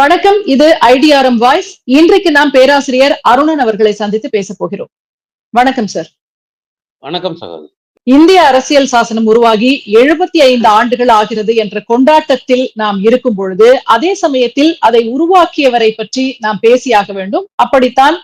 வணக்கம் இது ஐடிஆர்எம் வாய்ஸ். இன்றைக்கு நாம் பேராசிரியர் அருணன் அவர்களை சந்தித்து பேச போகிறோம். வணக்கம் சார். வணக்கம் சகோதரி. இந்திய அரசியல் சாசனம் உருவாகி எழுபத்தி ஐந்து ஆண்டுகள் ஆகிறது என்ற கொண்டாட்டத்தில் நாம் இருக்கும் பொழுது அதே சமயத்தில் அதை உருவாக்கியவரை பற்றி நாம் பேசியாக வேண்டும். அப்படித்தான்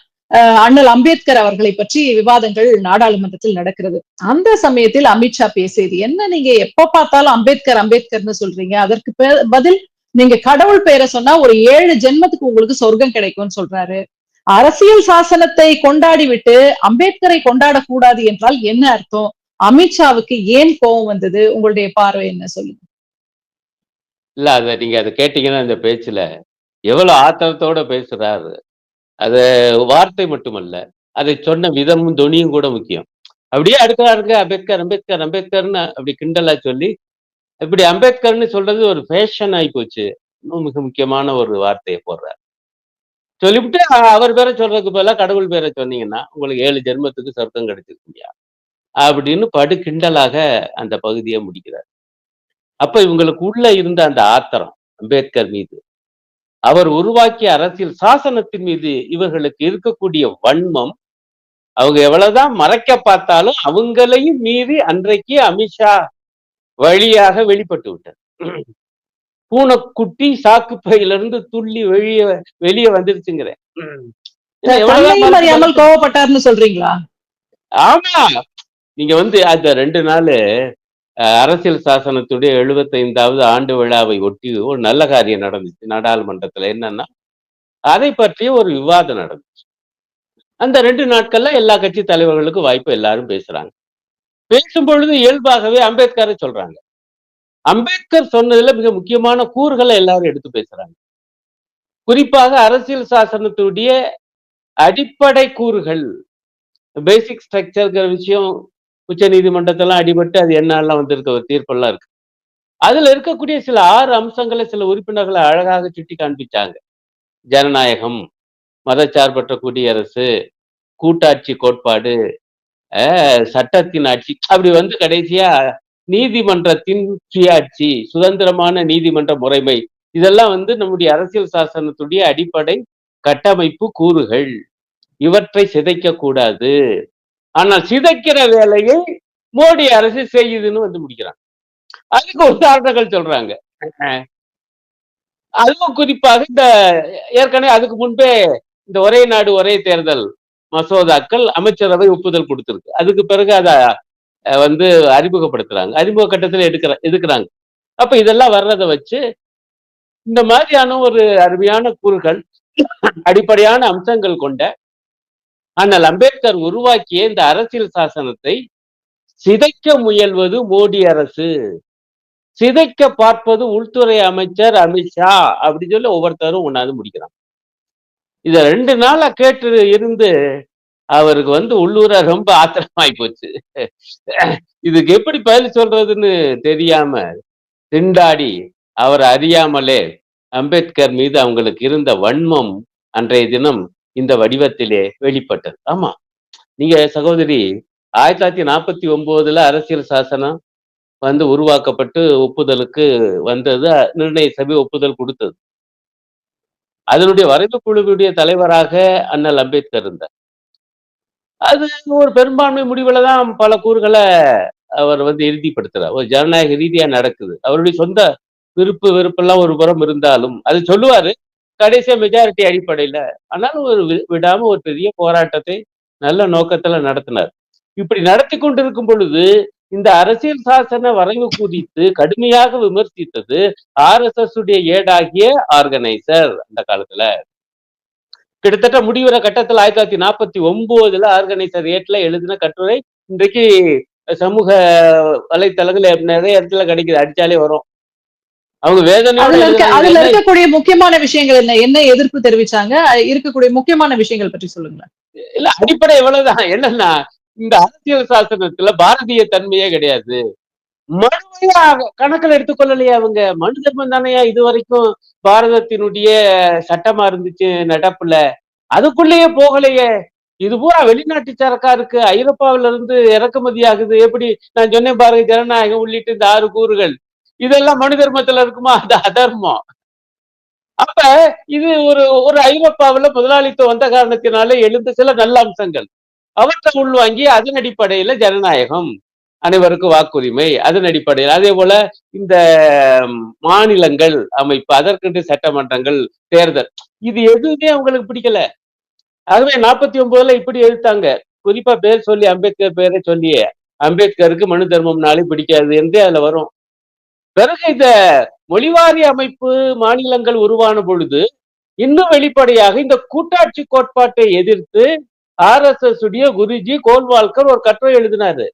அண்ணல் அம்பேத்கர் அவர்களை பற்றி விவாதங்கள் நாடாளுமன்றத்தில் நடக்கிறது. அந்த சமயத்தில் அமித்ஷா பேசியது என்ன? நீங்க எப்ப பார்த்தாலும் அம்பேத்கர் அம்பேத்கர்னு சொல்றீங்க. அதற்கு பதில் நீங்க கடவுள் பெயரை சொன்னா ஒரு ஏழு ஜென்மத்துக்கு உங்களுக்கு சொர்க்கம் கிடைக்கும்னு சொல்றாரு. அரசியல் சாசனத்தை கொண்டாடி விட்டு அம்பேத்கரை கொண்டாடக்கூடாது என்றால் என்ன அர்த்தம்? அமித்ஷாவுக்கு ஏன் கோபம் வந்தது? உங்களுடைய பார்வை என்ன சொல்லுங்க. இல்ல அத நீங்க அதை கேட்டீங்கன்னா இந்த பேச்சுல எவ்வளவு ஆத்திரத்தோட பேசுறாரு. அது வார்த்தை மட்டுமல்ல அதை சொன்ன விதமும் துணியும் கூட முக்கியம். அப்படியே அடுக்கிறாருங்க அம்பேத்கர் அம்பேத்கர் அம்பேத்கர்னு அப்படி கிண்டலா சொல்லி இப்படி அம்பேத்கர்னு சொல்றது ஒரு ஃபேஷன் ஆகி போச்சு. இன்னும் மிக முக்கியமான ஒரு வார்த்தையை போடுறார். சொல்லிவிட்டு அவர் பேரை சொல்றதுக்கு பதிலா கடவுள் பேரை சொன்னீங்கன்னா உங்களுக்கு ஏழு ஜென்மத்துக்கு சொர்க்கம் கிடைச்சிருக்குங்க அப்படின்னு படு கிண்டலாக அந்த பகுதியை முடிக்கிறார். அப்ப இவங்களுக்கு உள்ள இருந்த அந்த ஆத்திரம் அம்பேத்கர் மீது. அவர் உருவாக்கிய அரசியல் சாசனத்தின் மீது இவர்களுக்கு இருக்கக்கூடிய வன்மம் அவங்க எவ்வளவுதான் மறைக்க பார்த்தாலும் அவங்களையும் மீறி அன்றைக்கு அமித்ஷா வழியாக வெளிப்பட்டு விட்டார் பூனைக்குட்டி சாக்கு பையிலிருந்து துள்ளி வெளியே வெளியே வந்துருச்சுங்கிறேன். அறியாமல் கோவப்பட்டார்னு சொல்றீங்களா? ஆமா. நீங்க வந்து அந்த ரெண்டு நாள் அரசியல் சாசனத்துடைய எழுபத்தைந்தாவது ஆண்டு விழாவை ஒட்டி ஒரு நல்ல காரியம் நடந்துச்சு. நாடாளுமன்றத்துல என்னன்னா அதை பற்றிய ஒரு விவாதம் நடந்துச்சு. அந்த ரெண்டு நாட்கள்ல எல்லா கட்சி தலைவர்களுக்கும் வாய்ப்பு எல்லாரும் பேசுறாங்க. பேசும் பொழுது இயல்பாகவே அம்பேத்கரை சொல்றாங்க. அம்பேத்கர் சொன்னதுல மிக முக்கியமான கூறுகளை எல்லாரும் எடுத்து பேசுறாங்க. குறிப்பாக அரசியல் சாசனத்துடைய அடிப்படை கூறுகள் பேசிக் ஸ்ட்ரக்சர்ங்கிற விஷயம் உச்ச நீதிமன்றத்தெல்லாம் அடிபட்டு அது என்னெல்லாம் வந்திருக்க ஒரு தீர்ப்பெல்லாம் இருக்கு. அதுல இருக்கக்கூடிய சில ஆறு அம்சங்களை சில உறுப்பினர்களை அழகாக சுட்டி காண்பிச்சாங்க. ஜனநாயகம் மதச்சார்பற்ற குடியரசு கூட்டாட்சி கோட்பாடு சட்டத்தின் ஆட்சி. அப்படி வந்து கடைசியா நீதிமன்றத்தின் சுயாட்சி சுதந்திரமான நீதிமன்ற முறைமை. இதெல்லாம் வந்து நம்முடைய அரசியல் சாசனத்துடைய அடிப்படை கட்டமைப்பு கூறுகள். இவற்றை சிதைக்க கூடாது. ஆனால் சிதைக்கிற வேலையை மோடி அரசு செய்யுதுன்னு வந்து முடிக்கிறாங்க அதுக்கு உதாரணங்கள் சொல்றாங்க. அஹ் அதுவும் குறிப்பாக இந்த ஏற்கனவே அதுக்கு முன்பே இந்த ஒரே நாடு ஒரே தேர்தல் மசோதாக்கள் அமைச்சரவை ஒப்புதல் கொடுத்துருக்கு. அதுக்கு பிறகு அதை வந்து அறிமுகப்படுத்துறாங்க. அறிமுக கட்டத்தில் எடுக்கிற எடுக்கிறாங்க. அப்ப இதெல்லாம் வர்றதை வச்சு இந்த மாதிரியான ஒரு அருமையான கூறுகள் அடிப்படையான அம்சங்கள் கொண்ட ஆனால் அம்பேத்கர் உருவாக்கிய இந்த அரசியல் சாசனத்தை சிதைக்க முயல்வது மோடி அரசு. சிதைக்க பார்ப்பது உள்துறை அமைச்சர் அமித்ஷா அப்படின்னு சொல்லி ஒவ்வொருத்தரும் ஒண்ணாவது முடிக்கிறான் இத ரெண்டு நாளா கேட்டு இருந்து அவருக்கு வந்து உள்ளூரா ரொம்ப ஆத்திரமாயி போச்சு. இதுக்கு எப்படி பதில் சொல்றதுன்னு தெரியாம திண்டாடி அவர் அறியாமலே அம்பேத்கர் மீது அவங்களுக்கு இருந்த வன்மம் அன்றைய தினம் இந்த வடிவத்திலே வெளிப்பட்டது. ஆமா. நீங்க சகோதரி ஆயிரத்தி தொள்ளாயிரத்தி நாற்பத்தி ஒன்பதுல அரசியல் சாசனம் வந்து உருவாக்கப்பட்டு ஒப்புதலுக்கு வந்தது நிர்ணய சபை ஒப்புதல் கொடுத்தது. அதனுடைய வரைவு குழுவுடைய தலைவராக அண்ணல் அம்பேத்கர் இருந்தார். அது ஒரு பெரும்பான்மை முடிவில் தான் பல கூறுகளை அவர் வந்து இறுதிப்படுத்துறார். ஒரு ஜனநாயக ரீதியா நடக்குது. அவருடைய சொந்த விருப்பு வெறுப்பெல்லாம் ஒரு புறம் இருந்தாலும் அது சொல்லுவாரு கடைசியா மெஜாரிட்டி அடிப்படையில. ஆனாலும் ஒரு வி- விடாம ஒரு பெரிய போராட்டத்தை நல்ல நோக்கத்துல நடத்தினார். இப்படி நடத்தி கொண்டிருக்கும் பொழுது இந்த அரசியல் சாசன வரைவு குறித்து கடுமையாக விமர்சித்தது ஆர் எஸ் எஸ் உடைய ஏடாகிய ஆர்கனைசர் அந்த காலத்துல. கிட்டத்தட்ட முடிவுற கட்டத்துல ஆயிரத்தி தொள்ளாயிரத்தி நாற்பத்தி ஒன்பதுல ஆர்கனைசர் ஏட்ல எழுதின கட்டுரை இன்றைக்கு சமூக வலைத்தளங்கள் நிறைய இடத்துல கிடைக்குது அடிச்சாலே வரும். அவங்க வேதனையோட அதுல இருக்கக்கூடிய முக்கியமான விஷயங்கள் என்ன? என்ன எதிர்ப்பு தெரிவிச்சாங்க? இருக்கக்கூடிய முக்கியமான விஷயங்கள் பற்றி சொல்லுங்களேன். இல்ல அடிப்படை எவ்வளவுதான்? என்னன்னா இந்த அரசியல் சாசனத்துல பாரதிய தன்மையே கிடையாது. மனுவையா கணக்கில் எடுத்துக்கொள்ளலையா அவங்க. மனு தர்மம் தானையா இது வரைக்கும் பாரதத்தினுடைய சட்டமா இருந்துச்சு நடப்புல. அதுக்குள்ளேயே போகலையே. இது பூரா வெளிநாட்டு சரக்காருக்கு ஐரோப்பாவில இருந்து இறக்குமதி ஆகுது. எப்படி நான் சொன்னேன் பாருங்க ஜனநாயகம் உள்ளிட்ட இந்த ஆறு கூறுகள். இதெல்லாம் மனு தர்மத்துல இருக்குமா? அது அதர்மம். அப்ப இது ஒரு ஒரு ஐரோப்பாவுல முதலாளித்துவம் வந்த காரணத்தினால எழுந்த சில நல்ல அம்சங்கள் அவற்றை உள்வாங்கி அதன் அடிப்படையில ஜனநாயகம். அனைவருக்கும் வாக்குரிமை. அதன் அடிப்படையில் அதே போல இந்த மாநிலங்கள் அமைப்பு அதற்கென்று சட்டமன்றங்கள் தேர்தல் இது எதுவுமே அவங்களுக்கு பிடிக்கல. ஆகவே நாற்பத்தி ஒன்பதுல இப்படி எழுத்தாங்க. குறிப்பா பேர் சொல்லி அம்பேத்கர் பேரை சொல்லியே அம்பேத்கருக்கு மனு தர்மம்னாலே பிடிக்காது என்றே அதுல வரும். பிறகு இந்த மொழிவாரி அமைப்பு மாநிலங்கள் உருவான பொழுது இன்னும் வெளிப்படையாக இந்த கூட்டாட்சி கோட்பாட்டை எதிர்த்து ஆர் எஸ் எஸ் உடைய குருஜி கோல்வால்கர் ஒரு கட்டுரை எழுதினாரு.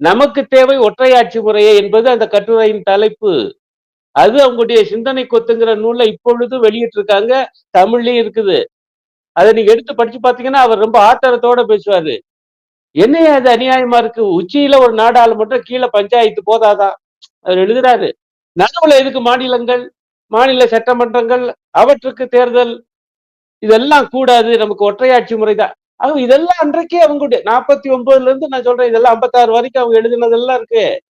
நமக்கு தேவை ஒற்றையாட்சி முறையே என்பது அந்த கட்டுரையின் தலைப்பு. அது அவங்களுடைய சிந்தனை கொத்துங்கிற நூல்ல இப்பொழுது வெளியிட்டு இருக்காங்க தமிழ்லயும் இருக்குது. அதை நீங்க எடுத்து படிச்சு பாத்தீங்கன்னா அவர் ரொம்ப ஆத்திரத்தோட பேசுவாரு. என்னையா அது அநியாயமா இருக்கு? உச்சியில ஒரு நாடாளுமன்றம் கீழே பஞ்சாயத்து போதாதான் அவர் எழுதுறாரு. நடுவுல எதுக்கு மாநிலங்கள்? மாநில சட்டமன்றங்கள் அவற்றுக்கு தேர்தல். இதெல்லாம் கூடாது. நமக்கு ஒற்றையாட்சி முறைதான். அவங்க இதெல்லாம் அன்றைக்கே அவங்களுடைய நாற்பத்தி ஒன்பதுல இருந்து நான் சொல்றேன் இதெல்லாம் ஐம்பத்தாறு வரைக்கும் அவங்க எழுதினதெல்லாம் இருக்கு.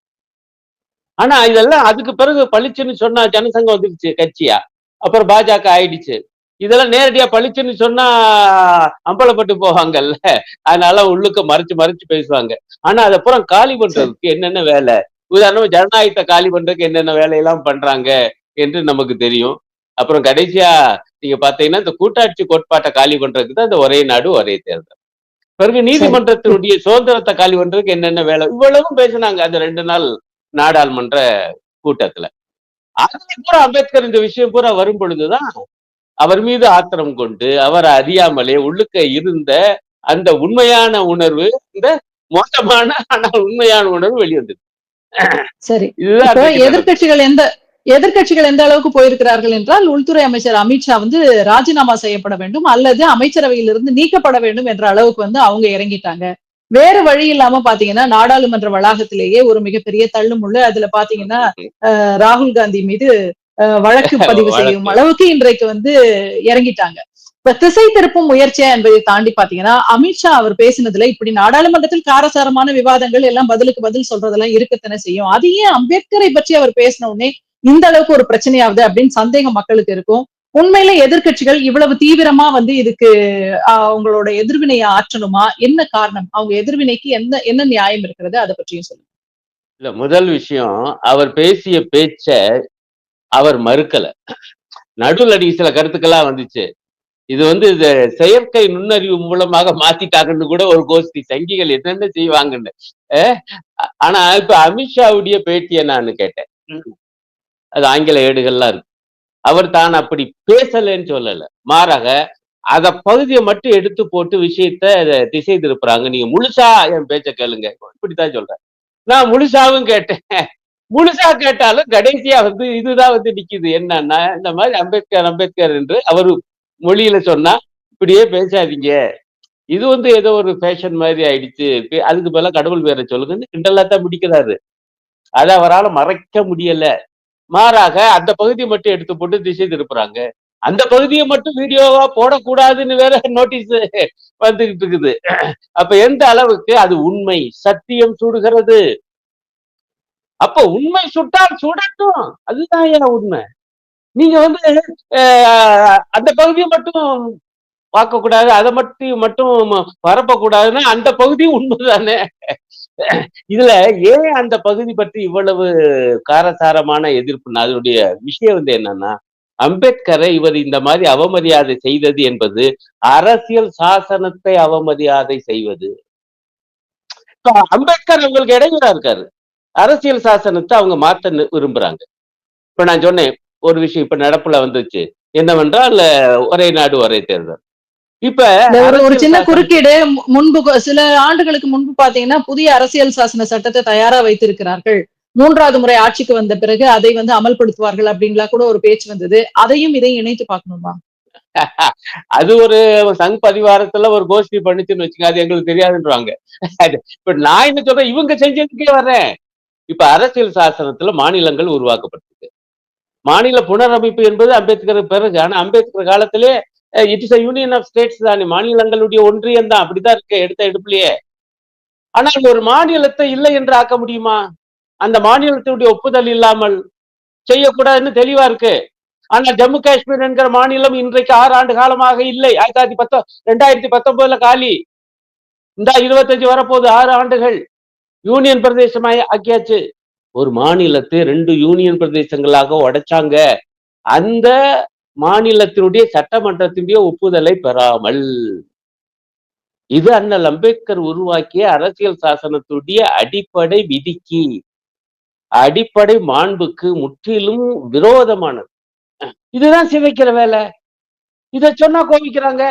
ஆனா இதெல்லாம் அதுக்கு பிறகு பளிச்சுன்னு சொன்னா ஜனசங்கம் வந்துருச்சு கட்சியா. அப்புறம் பாஜக ஆயிடுச்சு. இதெல்லாம் நேரடியா பளிச்சுன்னு சொன்னா அம்பலப்பட்டு போவாங்கல்ல. அதனால உள்ளுக்க மறைச்சு மறைச்சு பேசுவாங்க. ஆனா அதப்புறம் காலி பண்றதுக்கு என்னென்ன வேலை? உதாரணமா ஜனநாயகத்தை காலி பண்றதுக்கு என்னென்ன வேலையெல்லாம் பண்றாங்க என்று நமக்கு தெரியும். அப்புறம் கடைசியா நீங்க பாத்தீங்கன்னா இந்த கூட்டாட்சி கோட்பாட்டை காலி பண்றதுக்கு தான் இந்த ஒரே நாடு ஒரே தேர்தல். பிறகு நீதிமன்றத்தினுடைய சுதந்திரத்தை காலி பண்றதுக்கு என்னென்ன வேலை? இவ்வளவும் பேசினாங்க அந்த ரெண்டு நாள் நாடாளுமன்ற கூட்டத்துல. அதுல பூரா அம்பேத்கர் இந்த விஷயம் பூரா வரும் பொழுதுதான் அவர் மீது ஆத்திரம் கொண்டு அவர் அறியாமலே உள்ளுக்க இருந்த அந்த உண்மையான உணர்வு இந்த மோசமான ஆனால் உண்மையான உணர்வு வெளிவந்தது. சரி. இதுதான். எதிர்க்கட்சிகள் எந்த எதிர்க்கட்சிகள் எந்த அளவுக்கு போயிருக்கிறார்கள் என்றால் உள்துறை அமைச்சர் அமித்ஷா வந்து ராஜினாமா செய்யப்பட வேண்டும் அல்லது அமைச்சரவையிலிருந்து நீக்கப்பட வேண்டும் என்ற அளவுக்கு வந்து அவங்க இறங்கிட்டாங்க. வேற வழி இல்லாம பாத்தீங்கன்னா நாடாளுமன்ற வளாகத்திலேயே ஒரு மிகப்பெரிய தள்ளுமுள்ளு அதுல பாத்தீங்கன்னா அஹ், ராகுல் காந்தி மீது வழக்கு பதிவு செய்யும். அளவுக்கு இன்றைக்கு வந்து இறங்கிட்டாங்க. இப்ப திசை திருப்பும் முயற்சியா என்பதை தாண்டி பாத்தீங்கன்னா அமித்ஷா அவர் பேசினதுல இப்படி நாடாளுமன்றத்தில் காரசாரமான விவாதங்கள் எல்லாம் பதிலுக்கு பதில் சொல்றதெல்லாம் இருக்கத்தானே செய்யும். அது ஏன் அம்பேத்கரை பற்றி அவர் பேசின உடனே இந்த அளவுக்கு ஒரு பிரச்சனையாவது அப்படின்னு சந்தேகம் மக்களுக்கு இருக்கும். உண்மையில எதிர்கட்சிகள் இவ்வளவு தீவிரமா வந்து இதுக்கு ஆஹ், அவங்களோட எதிர்வினையை ஆற்றணுமா? என்ன காரணம்? அவங்க எதிர்வினைக்கு என்ன என்ன நியாயம் இருக்கிறது? அதை பற்றியும் சொல்லுங்க. இல்ல முதல் விஷயம் அவர் பேசிய பேச்ச அவர் மறுக்கல. நடுவில் அடி சில கருத்துக்கெல்லாம் வந்துச்சு. இது வந்து இந்த செயற்கை நுண்ணறிவு மூலமாக மாத்திட்டாங்கன்னு கூட ஒரு கோஷ்டி. சங்கிகள் என்னென்ன செய்வாங்கன்னு. ஆனா இப்ப அமித்ஷாவுடைய பேட்டியை நான் கேட்டேன். அது ஆங்கில ஏடுகள்லாம் இருக்கு. அவர் தான் அப்படி பேசலைன்னு சொல்லலை. மாறாக அத பகுதியை மட்டும் எடுத்து போட்டு விஷயத்த திசை திருப்புறாங்க. நீங்க முழுசா என் பேச்ச கேளுங்க. இப்படித்தான் சொல்றேன் நான் முழுசாவும் கேட்டேன். முழுசா கேட்டாலும் கடைசியா வந்து இதுதான் வந்து நிக்குது. என்னன்னா இந்த மாதிரி அம்பேத்கர் அம்பேத்கர் என்று அவர் மொழியில சொன்னா இப்படியே பேசாதீங்க. இது வந்து ஏதோ ஒரு ஃபேஷன் மாதிரி ஆயிடுச்சு. அதுக்கு பதிலாக கடவுள் பேரை சொல்லுங்கன்னு கிண்டலா தான் முடிக்கிறாரு அதை அவரால் மறைக்க முடியல. மாறாக அந்த பகுதியை மட்டும் எடுத்து போட்டு திசை திருப்புறாங்க. அந்த பகுதியை மட்டும் வீடியோவா போடக்கூடாதுன்னு வேற நோட்டீஸ் வந்துகிட்டு இருக்குது. அப்ப எந்த அளவுக்கு அது உண்மை? சத்தியம் சுடுகிறது. அப்ப உண்மை சுட்டால் சுடட்டும். அதுதான் ஏன் உண்மை? நீங்க வந்து அந்த பகுதியை மட்டும் பார்க்க கூடாது அதை மட்டும் மட்டும் பரப்பக்கூடாதுன்னா அந்த பகுதி உண்மைதானே? இதுல ஏன் அந்த பகுதி பற்றி இவ்வளவு காரசாரமான எதிர்ப்பு அதனுடைய விஷயம் வந்து என்னன்னா அம்பேத்கரை இவர் இந்த மாதிரி அவமரியாதை செய்தது என்பது அரசியல் சாசனத்தை அவமரியாதை செய்வது. இப்ப அம்பேத்கர் அவங்களுக்கு இடையூறா இருக்காரு. அரசியல் சாசனத்தை அவங்க மாத்த விரும்புறாங்க. இப்ப நான் சொன்னேன் ஒரு விஷயம் இப்ப நடப்புல வந்துச்சு. என்னவென்றால் ஒரே நாடு ஒரே தேர்தல். இப்ப ஒரு சின்ன குறுக்கீடு முன்பு சில ஆண்டுகளுக்கு முன்பு பாத்தீங்கன்னா புதிய அரசியல் சாசன சட்டத்தை தயாரா வைத்திருக்கிறார்கள். மூன்றாவது முறை ஆட்சிக்கு வந்த பிறகு அதை வந்து அமல்படுத்துவார்கள் அப்படின்லாம் கூட ஒரு பேச்சு வந்தது. அதையும் இதையும் இணைத்து பார்க்கணுமா? அது ஒரு சங் பதிவாரத்துல ஒரு கோஷ்டி பண்ணிச்சுன்னு வச்சுங்க அது எங்களுக்கு தெரியாதுன்றாங்க. இப்ப நான் என்ன சொல்றேன் இவங்க செஞ்சதுக்கே வர்றேன். இப்ப அரசியல் சாசனத்துல மாநிலங்கள் உருவாக்கப்பட்டிருக்கு. மாநில புனரமைப்பு என்பது அம்பேத்கர் பிறகு ஆனா அம்பேத்கர் காலத்திலே it is union of states தானே. மாநிலங்களுடைய ஒன்றியம் தான். அப்படிதான் இருக்கு எடுத்த எடுப்புலயே. ஆனால் ஒரு மாநிலத்தை இல்லை என்று ஆக்க முடியுமா? அந்த மாநிலத்தினுடைய ஒப்புதல் இல்லாமல் செய்யக்கூடாதுன்னு தெளிவா இருக்கு. ஆனா ஜம்மு காஷ்மீர் என்கிற மாநிலம் இன்றைக்கு ஆறு ஆண்டு காலமாக இல்லை. ஆயிரத்தி தொள்ளாயிரத்தி பத்தொ ரெண்டாயிரத்தி பத்தொன்பதுல காலி. இந்த இருபத்தஞ்சு வரப்போகுது ஆறு ஆண்டுகள். யூனியன் பிரதேசமாய் ஆக்கியாச்சு. ஒரு மாநிலத்தை ரெண்டு யூனியன் பிரதேசங்களாக உடைச்சாங்க. அந்த மாநிலத்தினுடைய சட்டமன்றத்தினுடைய ஒப்புதலை பெறாமல். இது அண்ணல் அம்பேத்கர் உருவாக்கிய அரசியல் சாசனத்துடைய அடிப்படை விதிக்கு அடிப்படை மாண்புக்கு முற்றிலும் விரோதமானது. இதுதான் சிதைக்கிற வேலை. இத சொன்னா கோபிக்கிறாங்க.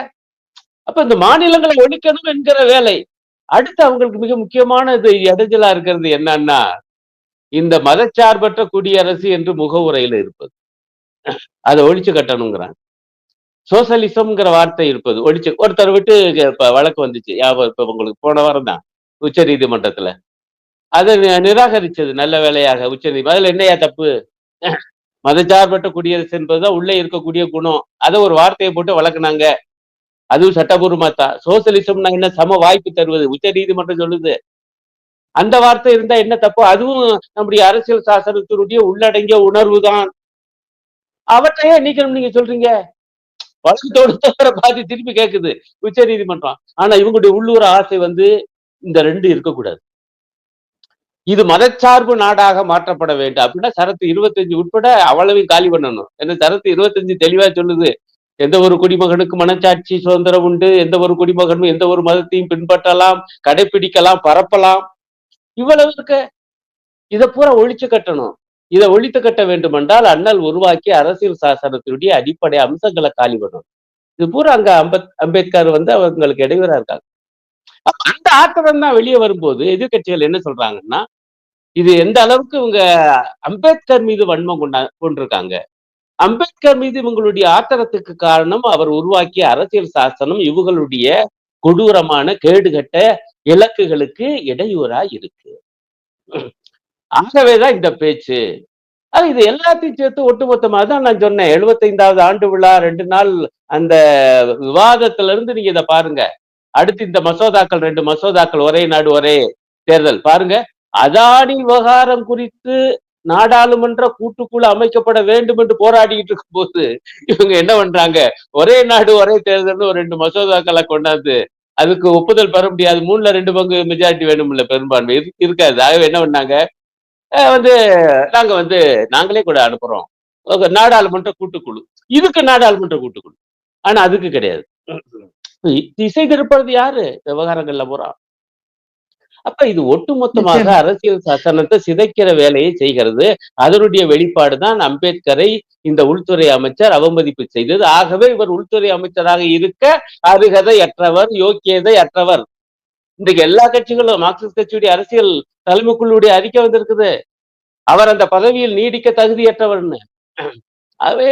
அப்ப இந்த மாநிலங்களை ஒழிக்கணும் என்கிற வேலை. அடுத்து அவங்களுக்கு மிக முக்கியமானது இடைஞ்சலா இருக்கிறது என்னன்னா இந்த மதச்சார்பற்ற குடியரசு என்று முகவுரையில இருப்பது. அதை ஒழிச்சு கட்டணுங்கிறாங்க சோசலிசம்ங்கிற வார்த்தை இருப்பது ஒழிச்சு ஒருத்தர் விட்டு இப்போ வழக்கு வந்துச்சு ஞாபகம் இப்போ உங்களுக்கு போன வாரம் தான் உச்ச நீதிமன்றத்தில். அதை நி- நிராகரிச்சது நல்ல வேலையாக உச்ச நீதி அதில் என்னையா தப்பு? மதச்சார்பற்ற குடியரசு என்பதுதான் உள்ளே இருக்கக்கூடிய குணம். அதை ஒரு வார்த்தையை போட்டு வளர்க்குனாங்க. அதுவும் சட்டபூர்வமா தான். சோசலிசம்னா என்ன? சம வாய்ப்பு தருவது உச்ச நீதிமன்றம் சொல்லுது. அந்த வார்த்தை இருந்தா என்ன தப்பு? அதுவும் நம்முடைய அரசியல் சாசனத்தினுடைய உள்ளடங்கிய உணர்வு தான் அவற்றையே நீக்கணும் நீங்க சொல்றீங்க? வழக்கத்தோடு தவிர பாதி திருப்பி கேட்குது உச்ச நீதிமன்றம். ஆனா இவங்களுடைய உள்ளூர் ஆசை வந்து இந்த ரெண்டு இருக்கக்கூடாது. இது மதச்சார்பு நாடாக மாற்றப்பட வேண்டும். அப்படின்னா சரத்து இருபத்தஞ்சு உட்பட அவ்வளவையும் காலி பண்ணணும். ஏன்னா சரத்து இருபத்தஞ்சு தெளிவா சொல்லுது. எந்த ஒரு குடிமகனுக்கு மனச்சாட்சி சுதந்திரம் உண்டு. எந்த ஒரு குடிமகனும் எந்த ஒரு மதத்தையும் பின்பற்றலாம். கடைபிடிக்கலாம் பரப்பலாம். இவ்வளவு இருக்க. இதை பூரா ஒழிச்சு கட்டணும். இதை ஒழித்து கட்ட வேண்டுமென்றால் அண்ணல் உருவாக்கி அரசியல் சாசனத்தினுடைய அடிப்படை அம்சங்களை காலி பண்ணணும். இது பூரா அங்க அம்பேத் அம்பேத்கர் வந்து அவங்களுக்கு இடையூறா இருக்காங்க. அந்த ஆத்திரம் தான் வெளியே வரும்போது எதிர்க்கட்சிகள் என்ன சொல்றாங்கன்னா இது எந்த அளவுக்கு இவங்க அம்பேத்கர் மீது வன்மம் கொண்டா கொண்டிருக்காங்க. அம்பேத்கர் மீது இவங்களுடைய ஆத்திரத்துக்கு காரணம் அவர் உருவாக்கிய அரசியல் சாசனம் இவங்களுடைய கொடூரமான கேடுகட்ட இலக்குகளுக்கு இடையூறா இருக்கு. ஆகவேதான் இந்த பேச்சு. அது இது எல்லாத்தையும் சேர்த்து ஒட்டுமொத்தமாக தான் நான் சொன்னேன். எழுபத்தைந்தாவது ஆண்டு விழா ரெண்டு நாள் அந்த விவாதத்துல இருந்து நீங்க இதை பாருங்க. அடுத்து இந்த மசோதாக்கள் ரெண்டு மசோதாக்கள் ஒரே நாடு ஒரே தேர்தல். பாருங்க அதானி விவகாரம் குறித்து நாடாளுமன்ற கூட்டுக்குழு அமைக்கப்பட வேண்டும் என்று போராடிக்கிட்டு இருக்கும் போது இவங்க என்ன பண்றாங்க? ஒரே நாடு ஒரே தேர்தல்னு ஒரு ரெண்டு மசோதாக்களை கொண்டாந்து அதுக்கு ஒப்புதல் பெற முடியாது. மூணுல ரெண்டு பங்கு மெஜாரிட்டி வேணும்ல பெரும்பான்மை. இருக்காது. ஆகவே என்ன பண்ணாங்க? வந்து நாங்க வந்து நாங்களே கூட அனுப்புறோம். நாடாளுமன்ற கூட்டுக்குழு. இதுக்கு நாடாளுமன்ற கூட்டுக்குழு. ஆனா அதுக்கு கிடையாது. திசை திருப்பது யாரு? விவகாரங்கள்ல பூரா. அப்ப இது ஒட்டுமொத்தமாக. அரசியல் சாசனத்தை சிதைக்கிற வேலையை செய்கிறது. அதனுடைய வெளிப்பாடு தான் அம்பேத்கரை இந்த உள்துறை அமைச்சர் அவமதிப்பு செய்தது. ஆகவே இவர் உள்துறை அமைச்சராக இருக்க அருகதையற்றவர் யோக்கியதை அற்றவர் இன்றைக்கு எல்லா கட்சிகளும் மார்க்சிஸ்ட் கட்சியுடைய அரசியல் தலைமைக்குள்ளுடைய அறிக்கை வந்திருக்குது. அவர் அந்த பதவியில் நீடிக்க தகுதியற்றவர்னு. அவே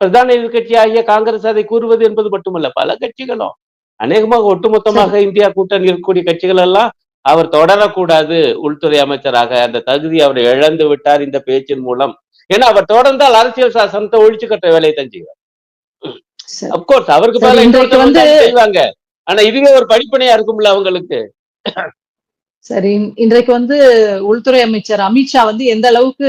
பிரதான எதிர்கட்சி ஆகிய காங்கிரஸ் அதை கூறுவது என்பது மட்டுமல்ல பல கட்சிகளும். அநேகமாக ஒட்டுமொத்தமாக இந்தியா கூட்டணி இருக்கக்கூடிய கட்சிகள் எல்லாம் அவர் தொடரக்கூடாது உள்துறை அமைச்சராக. அந்த தகுதி அவர் இழந்து விட்டார் இந்த பேச்சின் மூலம். ஏன்னா அவர் தொடர்ந்தால் அரசியல் சாசனத்தை ஒழிச்சு கட்ட வேலையை தான் செய்வார். சரி. அப்கோர்ஸ் அவருக்கு மேல வந்தாலும் செய்வாங்க. ஆனா இதுவே ஒரு படிப்பனையா இருக்கும்ல அவங்களுக்கு. சரி இன்றைக்கு வந்து உள்துறை அமைச்சர் அமித்ஷா வந்து எந்த அளவுக்கு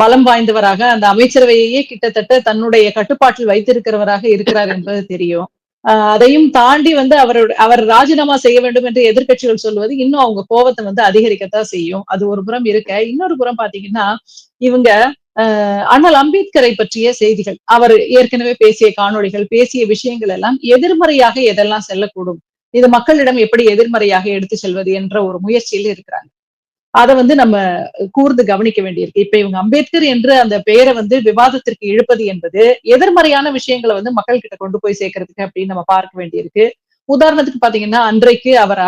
பலம் வாய்ந்தவராக அந்த அமைச்சரவையே கிட்டத்தட்ட தன்னுடைய கட்டுப்பாட்டில் வைத்திருக்கிறவராக இருக்கிறார் என்பது தெரியும். அதையும் தாண்டி வந்து அவரோட அவர் ராஜினாமா செய்ய வேண்டும் என்று எதிர்க்கட்சிகள் சொல்வது இன்னும் அவங்க கோபத்தை வந்து அதிகரிக்கத்தான் செய்யும். அது ஒரு புறம் இருக்க. இன்னொரு புறம் பாத்தீங்கன்னா இவங்க ஆனால் அம்பேத்கரை பற்றிய செய்திகள். அவர் ஏற்கனவே பேசிய காணொளிகள் பேசிய விஷயங்கள் எல்லாம் எதிர்மறையாக எதெல்லாம் செல்லக்கூடும்? இது மக்களிடம் எப்படி எதிர்மறையாக எடுத்து செல்வது என்ற ஒரு முயற்சியில் இருக்கிறாங்க. அதை வந்து நம்ம கூர்ந்து கவனிக்க வேண்டியிருக்கு. இப்ப இவங்க அம்பேத்கர் என்று அந்த பெயரை வந்து விவாதத்திற்கு இழுப்பது என்பது எதிர்மறையான விஷயங்களை வந்து மக்கள் கிட்ட கொண்டு போய் சேர்க்கறதுக்கு அப்படின்னு நம்ம பார்க்க வேண்டியிருக்கு. உதாரணத்துக்கு பாத்தீங்கன்னா அன்றைக்கு அவர்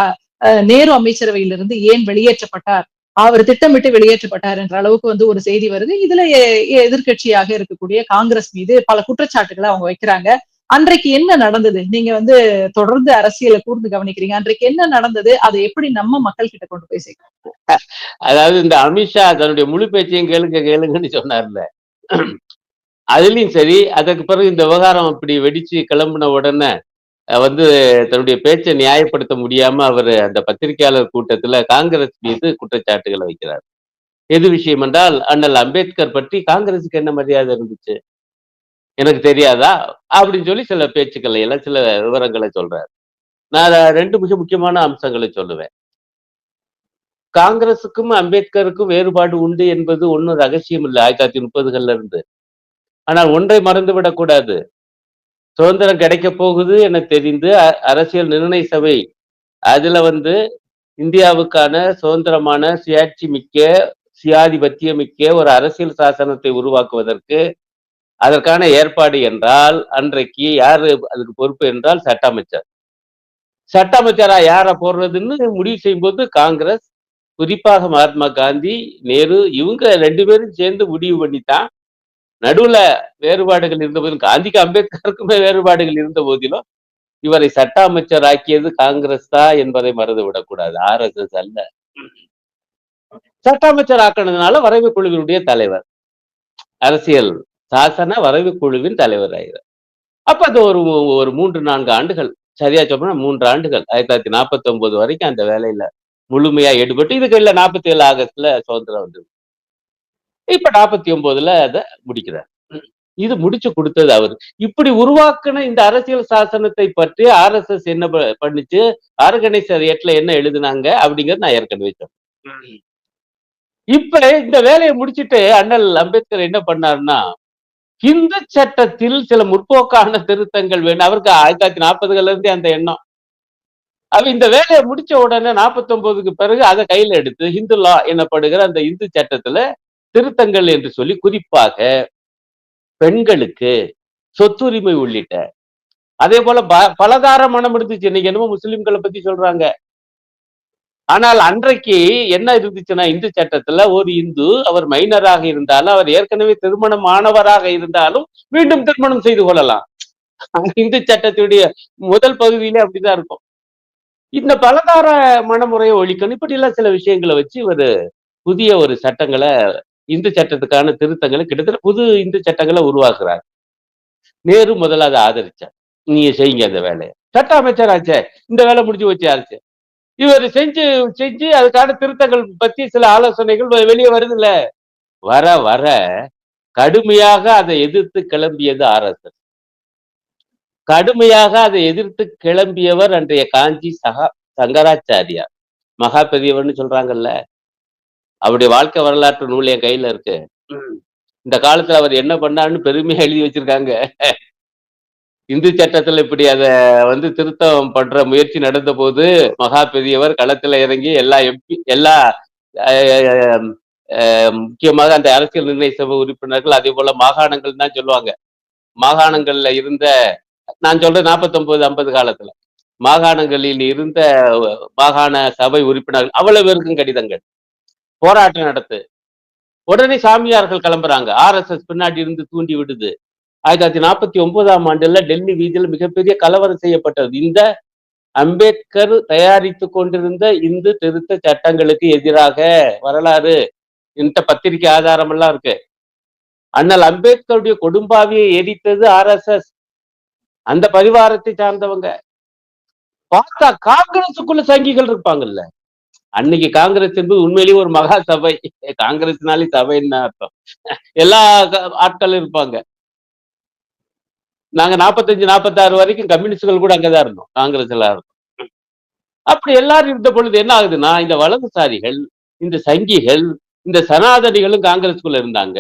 நேரு அமைச்சரவையிலிருந்து ஏன் வெளியேற்றப்பட்டார்? அவர் திட்டமிட்டு வெளியேற்றப்பட்டார் என்ற அளவுக்கு வந்து ஒரு செய்தி வருது. இதுல எதிர்கட்சியாக எதிர்க்கட்சியாக இருக்கக்கூடிய காங்கிரஸ் மீது பல குற்றச்சாட்டுகளை அவங்க வைக்கிறாங்க. அன்றைக்கு என்ன நடந்தது? நீங்க வந்து தொடர்ந்து அரசியலை கூர்ந்து கவனிக்கிறீங்க. அன்றைக்கு என்ன நடந்தது? அதை எப்படி நம்ம மக்கள் கிட்ட கொண்டு போய் சேர்க்க அதாவது இந்த அமித்ஷா தன்னுடைய முழு பேச்சையும் கேளுங்க கேளுங்கன்னு சொன்னார்ல. அதுலயும் சரி அதற்கு பிறகு இந்த விவகாரம் அப்படி வெடிச்சு கிளம்பின உடனே வந்து தன்னுடைய பேச்சை நியாயப்படுத்த முடியாம அவர் அந்த பத்திரிகையாளர் கூட்டத்துல காங்கிரஸ் மீது குற்றச்சாட்டுகளை வைக்கிறார். எது விஷயம் என்றால் அண்ணல் அம்பேத்கர் பற்றி காங்கிரஸுக்கு என்ன மரியாதை இருந்துச்சு? எனக்கு தெரியாதா? அப்படின்னு சொல்லி சில பேச்சுக்களை எல்லாம் சில விவரங்களை சொல்றாரு. நான் ரெண்டு மிக முக்கியமான அம்சங்களை சொல்லுவேன். காங்கிரசுக்கும் அம்பேத்கருக்கும் வேறுபாடு உண்டு என்பது ஒன்றும் ரகசியம் இல்லை. ஆயிரத்தி தொள்ளாயிரத்தி முப்பதுகள்ல இருந்து. ஆனால் ஒன்றை மறந்து விடக்கூடாது சுதந்திரம் கிடைக்க போகுது என தெரிந்து அ- அரசியல் நிர்ணய சபை அதுல வந்து இந்தியாவுக்கான சுதந்திரமான சுயாட்சி மிக்க சுயாதிபத்திய மிக்க ஒரு அரசியல் சாசனத்தை உருவாக்குவதற்கு அதற்கான ஏற்பாடு என்றால் அன்றைக்கு யாரு அதுக்கு பொறுப்பு என்றால் சட்ட அமைச்சர் சட்ட அமைச்சரா யாரை போடுறதுன்னு முடிவு செய்யும்போது காங்கிரஸ் குறிப்பாக மகாத்மா காந்தி நேரு இவங்க ரெண்டு பேரும் சேர்ந்து முடிவு பண்ணித்தான் நடுவுல வேறுபாடுகள் இருந்த போதிலும் காந்திக்கு அம்பேத்கருக்குமே வேறுபாடுகள் இருந்த போதிலும் இவரை சட்ட அமைச்சர் ஆக்கியது காங்கிரஸ் தான் என்பதை மறந்து விடக்கூடாது எஸ் அல்ல. சட்ட அமைச்சர் ஆக்கினதுனால வரைவு குழுவினுடைய தலைவர். அரசியல் சாசன வரைவு குழுவின் தலைவர் ஆகிறார் அப்ப அது ஒரு ஒரு மூன்று நான்கு ஆண்டுகள். சரியா சொன்னா மூன்று ஆண்டுகள். ஆயிரத்தி தொள்ளாயிரத்தி நாற்பத்தி ஒன்பது வரைக்கும் அந்த வேலையில முழுமையா ஈடுபட்டு இதுக்கு இல்ல நாற்பத்தி ஏழு ஆகஸ்ட்ல சுதந்திரம் வந்தது இப்ப நாற்பத்தி ஒன்பதுல அதை முடிக்கிறார். இது முடிச்சு கொடுத்தது அவர். இப்படி உருவாக்குன இந்த அரசியல் சாசனத்தை பற்றி ஆர் எஸ் எஸ் என்ன பண்ணிச்சு? ஆர்கனைசர் எட்ல என்ன எழுதுனாங்க? அப்படிங்கறது நான் ஏற்கனவே சொன்னேன். இப்ப இந்த வேலையை முடிச்சிட்டு அண்ணல் அம்பேத்கர் என்ன பண்ணாருன்னா இந்து சட்டத்தில் சில முற்போக்கான திருத்தங்கள் வேணும். அவருக்கு ஆயிரத்தி தொள்ளாயிரத்தி நாற்பதுகள்ல இருந்தே அந்த எண்ணம். அவ இந்த வேலையை முடிச்ச உடனே நாற்பத்தி ஒன்பதுக்கு பிறகு அதை கையில எடுத்து ஹிந்து லா எனப்படுகிற அந்த இந்து சட்டத்துல திருத்தங்கள் என்று சொல்லி குறிப்பாக பெண்களுக்கு சொத்துரிமை உள்ளிட்ட. அதே போல ப- பலதார மனம் இருந்துச்சு. இன்னைக்கு என்னமோ முஸ்லிம்களை பத்தி சொல்றாங்க. ஆனால் அன்றைக்கு என்ன இருந்துச்சுன்னா இந்து சட்டத்துல ஒரு இந்து அவர் மைனராக இருந்தாலும் அவர் ஏற்கனவே திருமணம் ஆனவராக இருந்தாலும் மீண்டும் திருமணம் செய்து கொள்ளலாம். இந்து சட்டத்துடைய முதல் பகுதியிலே அப்படிதான் இருக்கும். இந்த பலதார மனமுறையை ஒழிக்கணும். இப்படி எல்லாம் சில விஷயங்களை வச்சு ஒரு புதிய ஒரு சட்டங்களை இந்து சட்டத்துக்கான திருத்தங்களை கிட்டத்தட்ட புது இந்து சட்டங்களை உருவாக்குறார். நேரு முதல்ல அதை ஆதரிச்சார். நீங்க செய்யுங்க அந்த வேலையை. சட்ட அமைச்சராச்சே இந்த வேலை முடிஞ்சு வச்சு ஆச்சு இவர் செஞ்சு செஞ்சு அதுக்கான திருத்தங்கள் பத்தி சில ஆலோசனைகள் வெளியே வருது இல்ல வர வர கடுமையாக அதை எதிர்த்து கிளம்பியது ஆர்எஸ்எஸ் கடுமையாக அதை எதிர்த்து கிளம்பியவர் அன்றைய காஞ்சி சகா சங்கராச்சாரியார். மகா பெரியவர்னு சொல்றாங்கல்ல. அவருடைய வாழ்க்கை வரலாற்று நூல் என் கையில இருக்கு. இந்த காலத்துல அவர் என்ன பண்ணாருன்னு பெருமையா எழுதி வச்சிருக்காங்க. இந்து சட்டத்துல இப்படி அத வந்து திருத்தம் பண்ற முயற்சி நடந்த போது மகா பெரியவர் களத்துல இறங்கி எல்லா எம்பி எல்லா முக்கியமாக அந்த அரசியல் நிர்ணய சபை உறுப்பினர்கள் அதே போல மாகாணங்கள் தான் சொல்லுவாங்க. மாகாணங்கள்ல இருந்த நான் சொல்றேன் 49 ஐம்பது காலத்துல. மாகாணங்களில் இருந்த மாகாண சபை உறுப்பினர்கள் அவ்வளவு பேருக்கும் கடிதங்கள். போராட்டம் நடத்து. உடனே சாமியார்கள் கிளம்புறாங்க. ஆர்எஸ்எஸ் பின்னாடி இருந்து தூண்டி விடுது. ஆயிரத்தி தொள்ளாயிரத்தி நாற்பத்தி ஒன்பதாம் ஆண்டுல டெல்லி வீதியில் மிகப்பெரிய கலவரம் செய்யப்பட்டது. இந்த அம்பேத்கர் தயாரித்து கொண்டிருந்த இந்து திருத்த சட்டங்களுக்கு எதிராக வரலாறு. இந்த பத்திரிகை ஆதாரம் எல்லாம் இருக்கு. அண்ணல் அம்பேத்கருடைய கொடும்பாவியை எரித்தது ஆர்எஸ்எஸ் அந்த பரிவாரத்தை சார்ந்தவங்க. பார்த்தா காங்கிரசுக்குள்ள சங்கிகள் இருப்பாங்கல்ல. அன்னைக்கு காங்கிரஸ் என்பது உண்மையிலேயே ஒரு மகா சபை. காங்கிரஸ்னாலே சபைன்னு அர்த்தம். எல்லா ஆட்களும் இருப்பாங்க. நாங்க நாற்பத்தஞ்சு நாற்பத்தாறு வரைக்கும் கம்யூனிஸ்டுகள் கூட அங்கதான் இருந்தோம். காங்கிரஸ் எல்லாம் இருந்தோம் அப்படி எல்லாரும் இருந்த பொழுது என்ன ஆகுதுன்னா இந்த வலதுசாரிகள் இந்த சங்கிகள் இந்த சனாதனிகளும் காங்கிரஸ்குள்ள இருந்தாங்க.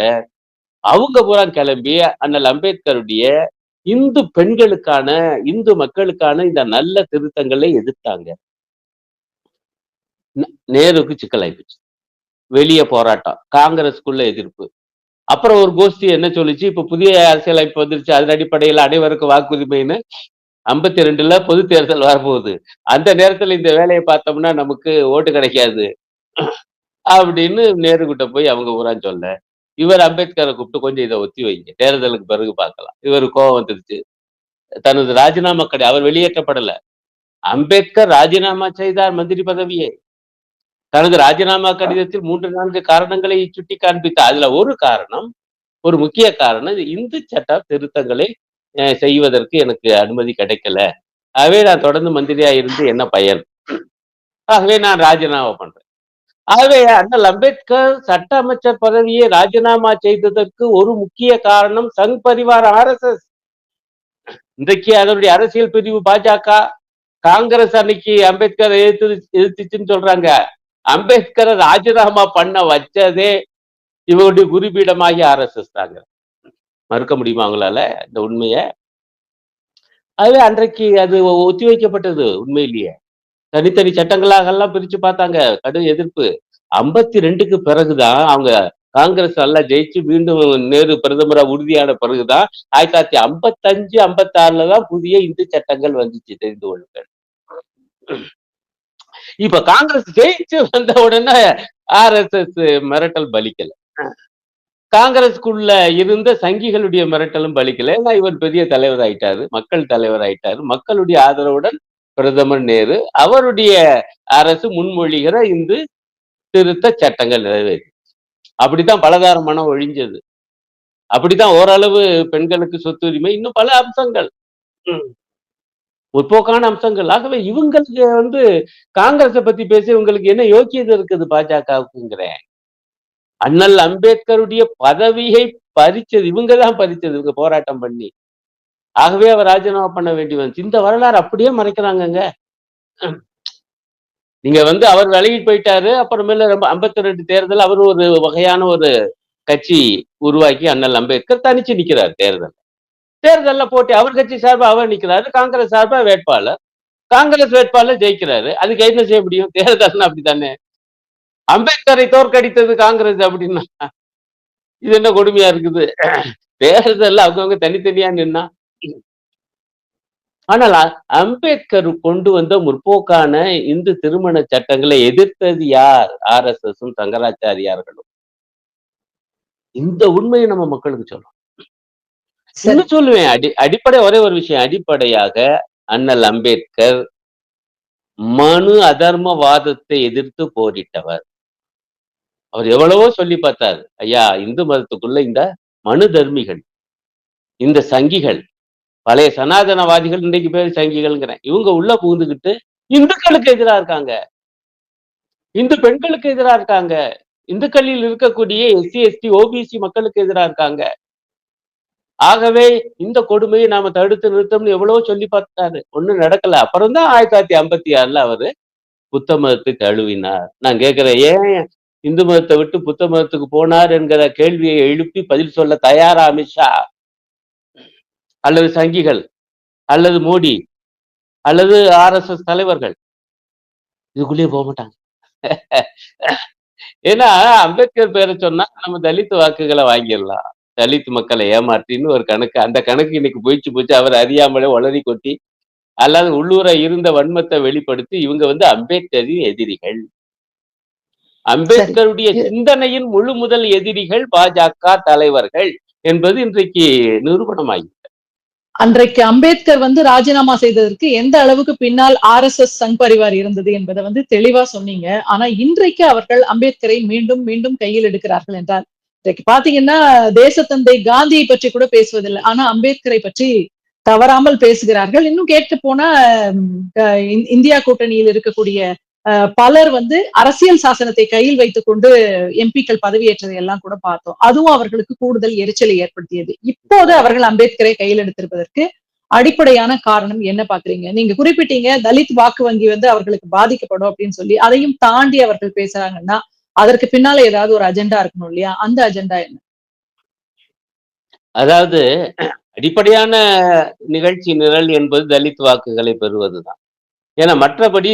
அவங்க பூரா கிளம்பி அண்ணல் அம்பேத்கருடைய இந்து பெண்களுக்கான இந்து மக்களுக்கான இந்த நல்ல திருத்தங்களை எதிர்த்தாங்க. நேருக்கு சிக்கலாயிடுச்சு வெளியே போராட்டம் காங்கிரஸ்க்குள்ள எதிர்ப்பு. அப்புறம் ஒரு கோஷ்டி என்ன சொல்லிச்சு இப்ப புதிய அரசியலமைப்பு வந்துருச்சு அதன் அடிப்படையில் அனைவருக்கும் வாக்குரிமைன்னு ஐம்பத்தி ரெண்டுல பொது தேர்தல் வரப்போகுது. அந்த நேரத்துல இந்த வேலையை பார்த்தோம்னா நமக்கு ஓட்டு கிடைக்காது. அப்படின்னு நேருகிட்ட போய் அவங்க ஊரா சொல்ல இவர் அம்பேத்கரை கூப்பிட்டு கொஞ்சம் இதை ஒத்தி வைங்க தேர்தலுக்கு பிறகு பார்க்கலாம். இவர் கோவம் வந்துருச்சு. தனது ராஜினாமா கடை அவர் வெளியேற்றப்படல. அம்பேத்கர் ராஜினாமா செய்தார் மந்திரி பதவியை. தனது ராஜினாமா கடிதத்தில் மூன்று நான்கு காரணங்களை சுட்டி காண்பித்தார் அதுல ஒரு காரணம் ஒரு முக்கிய காரணம் இந்து சட்ட திருத்தங்களை செய்வதற்கு எனக்கு அனுமதி கிடைக்கல. ஆகவே நான் தொடர்ந்து மந்திரியா இருந்து என்ன பயன்? ஆகவே நான் ராஜினாமா பண்றேன். ஆகவே அண்ணல் அம்பேத்கர் சட்ட அமைச்சர் பதவியை ராஜினாமா செய்ததற்கு ஒரு முக்கிய காரணம் சங் பரிவார் ஆர்எஸ்எஸ் இன்றைக்கு அதனுடைய அரசியல் பிரிவு பாஜக காங்கிரஸ் அன்னைக்கு அம்பேத்கர் எதிர்த்து எதிர்த்துச்சுன்னு சொல்றாங்க. அம்பேத்கரை ராஜினாமா பண்ண வச்சதே இவருடைய குருபீடமாகி ஆர்எஸ்எஸ் தாங்க. மறுக்க முடியுமா அவங்களால இந்த உண்மையை? அது அன்றைக்கு அது ஒத்தி வைக்கப்பட்டது உண்மையிலேயே. தனித்தனி சட்டங்களாக எல்லாம் பிரிச்சு பார்த்தாங்க. கடும் எதிர்ப்பு. ஐம்பத்தி ரெண்டுக்கு பிறகுதான் அவங்க காங்கிரஸ் எல்லாம் ஜெயிச்சு மீண்டும் நேரு பிரதமரா உறுதியான பிறகுதான் ஆயிரத்தி தொள்ளாயிரத்தி ஐம்பத்தஞ்சு ஐம்பத்தாறுல தான் புதிய இந்து சட்டங்கள் வந்துச்சு தெரிந்து கொள்ளுங்கள். இப்ப காங்கிரஸ் ஜெயிச்சு வந்த உடனே ஆர் எஸ் எஸ் மிரட்டல் பலிக்கல. காங்கிரஸ்க்குள்ள இருந்த சங்கிகளுடைய மிரட்டலும் பலிக்கல. ஏன்னா இவர் பெரிய தலைவர் ஆயிட்டாரு மக்கள் தலைவர் ஆயிட்டாரு மக்களுடைய ஆதரவுடன் பிரதமர் நேரு அவருடைய அரசு முன்மொழிகிற இந்து திருத்த சட்டங்கள் நிறைவேறி அப்படித்தான் பலதார மனம் ஒழிஞ்சது. அப்படித்தான் ஓரளவு பெண்களுக்கு சொத்துரிமை இன்னும் பல அம்சங்கள். முற்போக்கான அம்சங்கள். ஆகவே இவங்களுக்கு வந்து காங்கிரஸை பத்தி பேசி இவங்களுக்கு என்ன யோக்கியது இருக்குது பாஜகவுக்குங்கிறேன் அண்ணல் அம்பேத்கருடைய பதவியை பறிச்சது இவங்க தான் பறிச்சது இவங்க போராட்டம் பண்ணி. ஆகவே அவர் ராஜினாமா பண்ண வேண்டி வந்துச்சு இந்த வரலாறு அப்படியே மறைக்கிறாங்கங்க. நீங்க வந்து அவர் விலகிட்டு போயிட்டாரு அப்புறமேல ரொம்ப ஐம்பத்தி ரெண்டு தேர்தல் அவர் ஒரு வகையான ஒரு கட்சி உருவாக்கி அண்ணல் அம்பேத்கர் தனிச்சு நிக்கிறார் தேர்தல் தேர்தலில் போட்டி அவர் கட்சி சார்பா அவர் நிக்கிறாரு காங்கிரஸ் சார்பா வேட்பாளர். காங்கிரஸ் வேட்பாளர் ஜெயிக்கிறாரு. அதுக்கு என்ன செய்ய முடியும்? தேர்தல்னா அப்படித்தானே? அம்பேத்கரை தோற்கடித்தது காங்கிரஸ் அப்படின்னா இது என்ன கொடுமையா இருக்குது? தேர்தல்ல அவங்கவுங்க தனித்தனியா நின்னா. ஆனால் அம்பேத்கர் கொண்டு வந்த முற்போக்கான இந்து திருமண சட்டங்களை எதிர்த்தது யார்? ஆர் எஸ் எஸ் சங்கராச்சாரியார்களும். இந்த உண்மையை நம்ம மக்களுக்கு சொல்றோம். இன்னும் சொல்லுவேன். அடி அடிப்படை ஒரே ஒரு விஷயம். அடிப்படையாக அண்ணல் அம்பேத்கர் மனு அதர்மவாதத்தை எதிர்த்து போரிட்டவர். அவர் எவ்வளவோ சொல்லி பார்த்தார். ஐயா இந்து மதத்துக்குள்ள இந்த மனு தர்மிகள் இந்த சங்கிகள் பழைய சனாதனவாதிகள் இன்றைக்கு பேர் சங்கிகள்ங்கிறேன். இவங்க உள்ள புகுந்துக்கிட்டு இந்துக்களுக்கு எதிராக இருக்காங்க. இந்து பெண்களுக்கு எதிராக இருக்காங்க. இந்துக்களில் இருக்கக்கூடிய எஸ்சி எஸ்டி ஓபிசி மக்களுக்கு எதிராக இருக்காங்க. ஆகவே இந்த கொடுமையை நாம தடுத்து நிறுத்தம்னு எவ்வளவோ சொல்லி பார்த்தாரு. ஒன்றும் நடக்கல. அப்புறம் தான் ஆயிரத்தி தொள்ளாயிரத்தி ஐம்பத்தி ஆறுல அவரு புத்த மதத்தை தழுவினார் நான் கேட்கிறேன் ஏன் இந்து மதத்தை விட்டு புத்த மதத்துக்கு போனார் என்கிற கேள்வியை எழுப்பி பதில் சொல்ல தயாரா அமித்ஷா? அல்லது சங்கிகள்? அல்லது மோடி? அல்லது ஆர் எஸ் எஸ் தலைவர்கள்? இதுக்குள்ளேயே போக மாட்டாங்க. ஏன்னா அம்பேத்கர் பேரை சொன்னா நம்ம தலித் வாக்குகளை வாங்கிடலாம். தலித் மக்களை ஏமாற்றின்னு ஒரு கணக்கு. அந்த கணக்கு இன்னைக்கு போயிச்சு போச்சு அவர் அறியாமலே வளரி கொட்டி அல்லது உள்ளூர இருந்த வன்மத்தை வெளிப்படுத்தி இவங்க வந்து அம்பேத்கரின் எதிரிகள். அம்பேத்கருடைய சிந்தனையின் முழு முதல் எதிரிகள் பாஜக தலைவர்கள் என்பது இன்றைக்கு நிரூபணமாகி அன்றைக்கு அம்பேத்கர் வந்து ராஜினாமா செய்ததற்கு எந்த அளவுக்கு பின்னால் R S S Sangh Parivar இருந்தது என்பதை வந்து தெளிவா சொன்னீங்க. ஆனா இன்றைக்கு அவர்கள் அம்பேத்கரை மீண்டும் மீண்டும் கையில் எடுக்கிறார்கள் என்றால் இன்றைக்கு பாத்தீங்கன்னா தேசத்தந்தை காந்தியை பற்றி கூட பேசுவதில்லை. ஆனா அம்பேத்கரை பற்றி தவறாமல் பேசுகிறார்கள். இன்னும் கேட்க போனா இந்தியா கூட்டணியில் இருக்கக்கூடிய பலர் வந்து அரசியல் சாசனத்தை கையில் வைத்துக் கொண்டு எம்பிக்கள் பதவியேற்றதை எல்லாம் கூட பார்த்தோம். அதுவும் அவர்களுக்கு கூடுதல் எரிச்சலை ஏற்படுத்தியது. இப்போது அவர்கள் அம்பேத்கரை கையில் எடுத்திருப்பதற்கு அடிப்படையான காரணம் என்ன பாக்குறீங்க நீங்க குறிப்பிட்டீங்க தலித் வாக்கு வங்கி வந்து அவர்களுக்கு பாதிக்கப்படும் அப்படின்னு சொல்லி அதையும் தாண்டி அவர்கள் பேசுறாங்கன்னா அதற்கு பின்னால ஏதாவது ஒரு அஜெண்டா இருக்கணும் இல்லையா? அந்த அஜெண்டா என்ன? அதாவது அடிப்படையான நிகழ்ச்சி நிரல் என்பது தலித் வாக்குகளை பெறுவதுதான். ஏன்னா மற்றபடி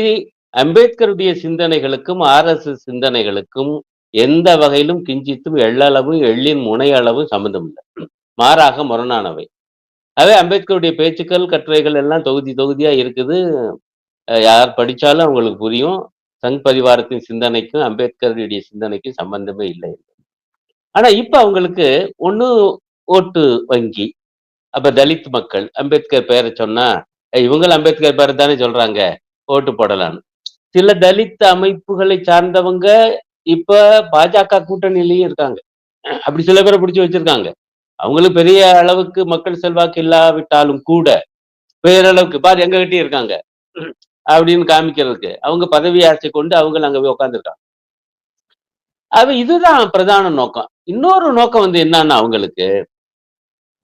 அம்பேத்கருடைய சிந்தனைகளுக்கும் ஆர் எஸ் எஸ் சிந்தனைகளுக்கும் எந்த வகையிலும் கிஞ்சித்தும் எள்ளளவும் எள்ளின் முனையளவும் சம்மந்தம் இல்லை. மாறாக முரணானவை. அதே அம்பேத்கருடைய பேச்சுக்கள் கட்டுரைகள் எல்லாம் தொகுதி தொகுதியா இருக்குது. யார் படிச்சாலும் அவங்களுக்கு புரியும். சங் பரிவாரத்தின் சிந்தனைக்கும் அம்பேத்கருடைய சிந்தனைக்கும் சம்பந்தமே இல்லை ஆனா இப்ப அவங்களுக்கு ஒண்ணு ஓட்டு வங்கி அப்ப தலித் மக்கள் அம்பேத்கர் பெயரை சொன்னா இவங்களும் அம்பேத்கர் பேரை தானே சொல்றாங்க ஓட்டு போடலான்னு சில தலித் அமைப்புகளை சார்ந்தவங்க இப்ப பாஜக கூட்டணியிலயும் இருக்காங்க. அப்படி சில பேரை பிடிச்சி வச்சிருக்காங்க. அவங்களுக்கு பெரிய அளவுக்கு மக்கள் செல்வாக்கு இல்லாவிட்டாலும் கூட பேரளவுக்கு பாரு எங்ககிட்டயும் இருக்காங்க. அப்படின்னு காமிக்கிறதுக்கு அவங்க பதவி ஆட்சி கொண்டு அவங்க அங்க போய் உட்காந்துருக்காங்க அது இதுதான் பிரதான நோக்கம். இன்னொரு நோக்கம் வந்து என்னன்னா அவங்களுக்கு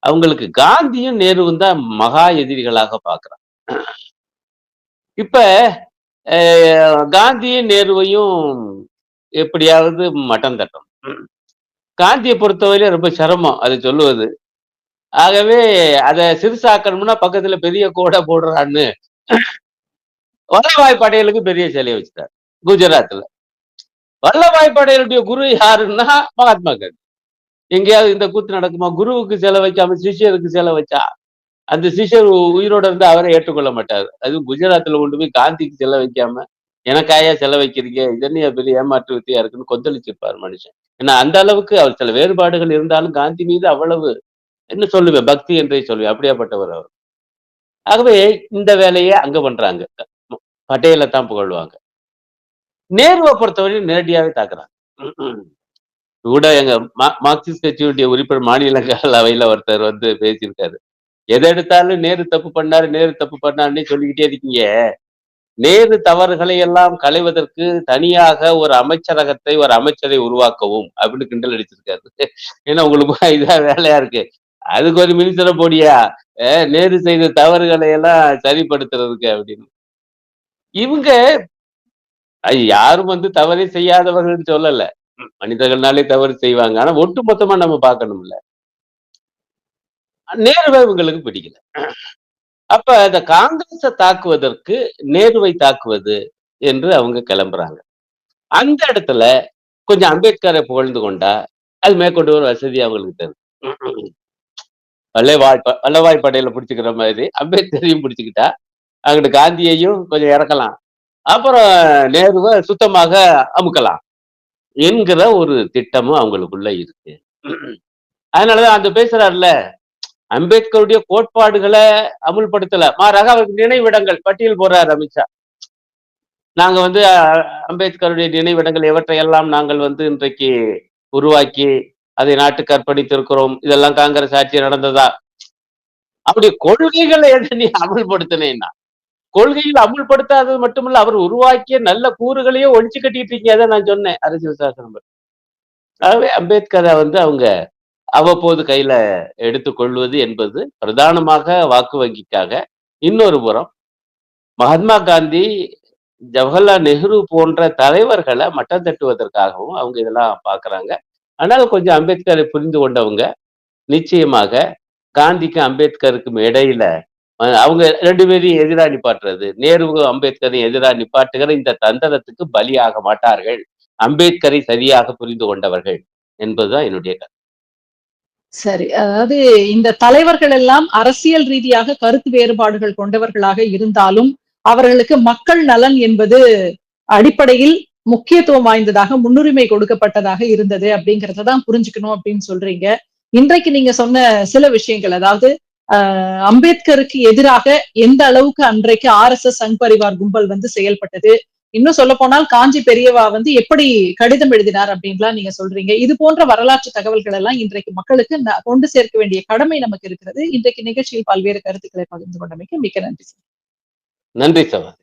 அவங்களுக்கு காந்தியும் நேருவும் தான் மகா எதிரிகளாக பார்க்கறாங்க. இப்ப காந்தியும் நேருவையும் எப்படியாவது மட்டம் தட்டும் காந்தியை பொறுத்தவரையில ரொம்ப சிரமம் அது சொல்லுவது. ஆகவே அதை சிறுசாக்கணும்னா பக்கத்துல பெரிய கோடை போடுறான்னு வல்லபாய் பட்டேலுக்கு பெரிய சிலையை வச்சுட்டார் குஜராத்ல. வல்லபாய் பட்டேலுடைய குரு யாருன்னா மகாத்மா காந்தி. எங்கேயாவது இந்த கூத்து நடக்குமா? குருவுக்கு செலவு வைக்காம சிஷ்யருக்கு செலவு வச்சா? அந்த சிஷ்யர் உயிரோட இருந்து அவரை ஏற்றுக்கொள்ள மாட்டார். அதுவும் குஜராத்ல கொண்டு போய் காந்திக்கு செலவு வைக்காம எனக்காயா செலவு வைக்கிறீங்க? இதென்ன பெரிய ஏமாற்று வித்தியா இருக்குன்னு கொந்தளிச்சிருப்பார் மனுஷன். ஏன்னா அந்த அளவுக்கு அவர் சில வேறுபாடுகள் இருந்தாலும் காந்தி மீது அவ்வளவு என்ன சொல்லுவேன்? பக்தி என்றே சொல்லுவேன். அப்படியாப்பட்டவர் அவர். ஆகவே இந்த வேலையை அங்க பண்றாங்க. பட்டேலை தான் புகழ்வாங்க. நேருவை பொறுத்தவரையும் நேரடியாவே தாக்குறாங்க. கூட எங்க மார்க்சிஸ்ட் கட்சியுடைய உறுப்பினர் மாநிலங்கள் அவையில ஒருத்தர் வந்து பேசியிருக்காரு. எதை எடுத்தாலும் நேரு தப்பு பண்ணாரு நேரு தப்பு பண்ணாருன்னு சொல்லிக்கிட்டே இருக்கீங்க. நேரு தவறுகளை எல்லாம் களைவதற்கு தனியாக ஒரு அமைச்சரகத்தை ஒரு அமைச்சரை உருவாக்கவும் அப்படின்னு கிண்டல் அடிச்சிருக்காரு. ஏன்னா உங்களுக்கு இதான் வேலையா இருக்கு. அதுக்கு ஒரு மினிஸ்டரை போடியா? நேரு செய்த தவறுகளை எல்லாம் சரிப்படுத்துறதுக்கு அப்படின்னு. இவங்க யாரும் வந்து தவறே செய்யாதவர்கள் சொல்லல. மனிதர்கள்னாலே தவறு செய்வாங்க. ஆனா ஒட்டு மொத்தமா நம்ம பார்க்கணும்ல. நேருவை இவங்களுக்கு பிடிக்கல. அப்ப இந்த காங்கிரஸை தாக்குவதற்கு நேருவை தாக்குவது என்று அவங்க கிளம்புறாங்க. அந்த இடத்துல கொஞ்சம் அம்பேத்கரை புகழ்ந்து கொண்டா அது மேற்கொண்டு ஒரு வசதி அவங்களுக்கு தரும். வல்லவாய் வல்லபாய் படையில பிடிச்சுக்கிற மாதிரி அம்பேத்கரையும் பிடிச்சுக்கிட்டா அங்கிட்டு காந்தியையும் கொஞ்சம் இறக்கலாம். அப்புறம் நேருவை சுத்தமாக அமுக்கலாம் என்கிற ஒரு திட்டமும் அவங்களுக்குள்ள இருக்கு. அதனாலதான் அந்த பேசுறாருல அம்பேத்கருடைய கோட்பாடுகளை அமுல்படுத்தல. மாறாக அவருக்கு நினைவிடங்கள் பட்டியல் போடுறாரு அமித்ஷா. நாங்க வந்து அம்பேத்கருடைய நினைவிடங்கள் எவற்றையெல்லாம் நாங்கள் வந்து இன்றைக்கு உருவாக்கி அதை நாட்டுக்கு அர்ப்பணித்திருக்கிறோம். இதெல்லாம் காங்கிரஸ் ஆட்சி நடந்ததா? அப்படி கொள்கைகளை எதை நீ அமல்படுத்தினேன்னா? கொள்கையில் அமுல்படுத்தாதது மட்டுமல்ல அவர் உருவாக்கிய நல்ல கூறுகளையே ஒழிச்சு கட்டிட்டு இருக்கீங்க அதை நான் சொன்னேன் அரசியல் சாசனம் ஆகவே அம்பேத்கரை வந்து அவங்க அவ்வப்போது கையில எடுத்துக்கொள்வது என்பது பிரதானமாக வாக்கு வங்கிக்காக இன்னொரு புறம் மகாத்மா காந்தி ஜவஹர்லால் நெஹ்ரு போன்ற தலைவர்களை மட்டம் தட்டுவதற்காகவும் அவங்க இதெல்லாம் பார்க்கறாங்க. ஆனால் கொஞ்சம் அம்பேத்கரை புரிந்து கொண்டவங்க நிச்சயமாக காந்திக்கும் அம்பேத்கருக்கும் இடையில அவங்க ரெண்டு பேரையும் எதிராக நிப்பாட்டுறது. நேருவும் அம்பேத்கரையும் எதிராக நிப்பாட்டுகிற இந்த தந்திரத்துக்கு பலியாக மாட்டார்கள். அம்பேத்கரை சரியாக புரிந்து கொண்டவர்கள் என்பதுதான் என்னுடைய கருத்து. சரி அதாவது இந்த தலைவர்கள் எல்லாம் அரசியல் ரீதியாக கருத்து வேறுபாடுகள் கொண்டவர்களாக இருந்தாலும் அவர்களுக்கு மக்கள் நலன் என்பது அடிப்படையில் முக்கியத்துவம் வாய்ந்ததாக முன்னுரிமை கொடுக்கப்பட்டதாக இருந்தது அப்படிங்கறத தான் புரிஞ்சுக்கணும் அப்படின்னு சொல்றீங்க. இன்றைக்கு நீங்க சொன்ன சில விஷயங்கள் அதாவது அம்பேத்கருக்கு எதிராக எந்த அளவுக்கு அன்றைக்கு R S S Sangh Parivar கும்பல் வந்து செயல்பட்டது? இன்னும் சொல்ல போனால் காஞ்சி பெரியவா வந்து எப்படி கடிதம் எழுதினார் அப்படின்லாம் நீங்க சொல்றீங்க. இது போன்ற வரலாற்று தகவல்கள் எல்லாம் இன்றைக்கு மக்களுக்கு கொண்டு சேர்க்க வேண்டிய கடமை நமக்கு இருக்கிறது. இன்றைக்கு நிகழ்ச்சியில் பல்வேறு கருத்துக்களை பகிர்ந்து கொண்டமைக்கு மிக்க நன்றி சார். நன்றி சகோதரி.